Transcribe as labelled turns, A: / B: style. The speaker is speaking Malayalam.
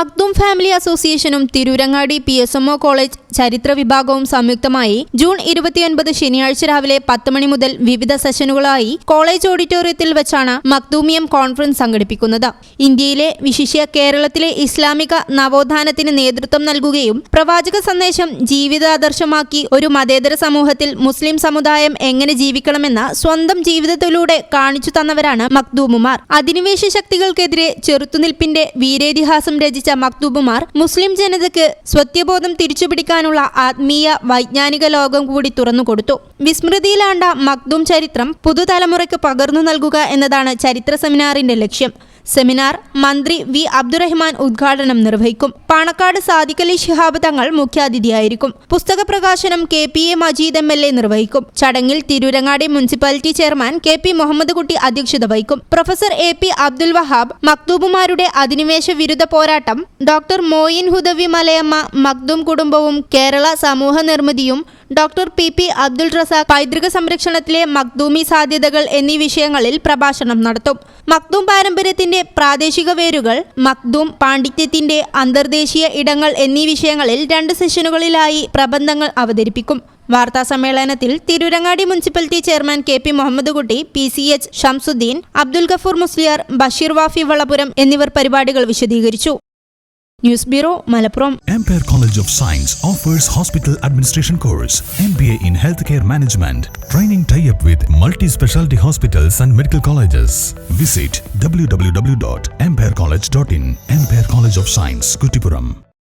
A: മക്ദൂം ഫാമിലി അസോസിയേഷനും Tirurangadi P S MO college ചരിത്ര വിഭാഗവും സംയുക്തമായി ജൂൺ ഇരുപത്തിയൊൻപത് ശനിയാഴ്ച രാവിലെ പത്ത് മണി മുതൽ വിവിധ സെഷനുകളായി കോളേജ് ഓഡിറ്റോറിയത്തിൽ വെച്ചാണ് മക്തൂമിയം കോൺഫറൻസ് സംഘടിപ്പിക്കുന്നത്. ഇന്ത്യയിലെ വിശിഷ്യ കേരളത്തിലെ ഇസ്ലാമിക നവോത്ഥാനത്തിന് നേതൃത്വം നൽകുകയും പ്രവാചക സന്ദേശം ജീവിതാദർശമാക്കി ഒരു മതേതര സമൂഹത്തിൽ മുസ്ലിം സമുദായം എങ്ങനെ ജീവിക്കണമെന്ന് സ്വന്തം ജീവിതത്തിലൂടെ കാണിച്ചു തന്നവരാണ് മക്തൂമുമാർ അധിനിവേശ ശക്തികൾക്കെതിരെ ചെറുത്തുനിൽപ്പിന്റെ വീരേതിഹാസം രചിച്ച മക്തൂബുമാർ മുസ്ലിം ജനതയ്ക്ക് സ്വത്യബോധം തിരിച്ചുപിടിക്കാനുള്ള ആത്മീയ വൈജ്ഞാനിക ലോകം കൂടി തുറന്നുകൊടുത്തു വിസ്മൃതിയിലാണ്ട മക്തൂം ചരിത്രം പുതുതലമുറയ്ക്ക് പകർന്നു നൽകുക എന്നതാണ് ചരിത്ര സെമിനാറിന്റെ ലക്ഷ്യം. സെമിനാർ മന്ത്രി വി അബ്ദുറഹ്മാൻ ഉദ്ഘാടനം നിർവഹിക്കും. പാണക്കാട് സാദിഖലി ശിഹാബ് തങ്ങൾ മുഖ്യാതിഥിയായിരിക്കും. പുസ്തക പ്രകാശനം K P A Majeed M L A നിർവഹിക്കും. ചടങ്ങിൽ Tirurangadi municipality chairman K P Muhammad Kutty അധ്യക്ഷത വഹിക്കും. Professor A P Abdul Wahab മക്തൂബുമാരുടെ അധിനിവേശ വിരുദ്ധ പോരാട്ടം ഡോക്ടർ മോയിൻ ഹുദവി മലയമ്മ മക്ദൂം കുടുംബവും കേരള സമൂഹ നിർമ്മിതിയും doctor P P Abdul Razak പൈതൃക സംരക്ഷണത്തിലെ മക്ദൂമി സാധ്യതകൾ എന്നീ വിഷയങ്ങളിൽ പ്രഭാഷണം നടത്തും. മക്ദൂം പാരമ്പര്യത്തിന്റെ പ്രാദേശിക വേരുകൾ മക്ദൂം പാണ്ഡിത്യത്തിന്റെ അന്തർദേശീയ ഇടങ്ങൾ എന്നീ വിഷയങ്ങളിൽ രണ്ട് സെഷനുകളിലായി പ്രബന്ധങ്ങൾ അവതരിപ്പിക്കും. വാർത്താ സമ്മേളനത്തിൽ Tirurangadi municipality chairman K P Muhammad Kutty P C H Shamsuddin Abdul Gafoor Musliyar Basheer Wafi Valapuram എന്നിവർ പരിപാടികൾ വിശദീകരിച്ചു. News bureau Malappuram
B: Ampere College of Science offers hospital administration course, MBA in healthcare management, training tie-up with multi-specialty hospitals and medical colleges. Visit www.amperecollege.in. Ampere College of Science, Kutipuram.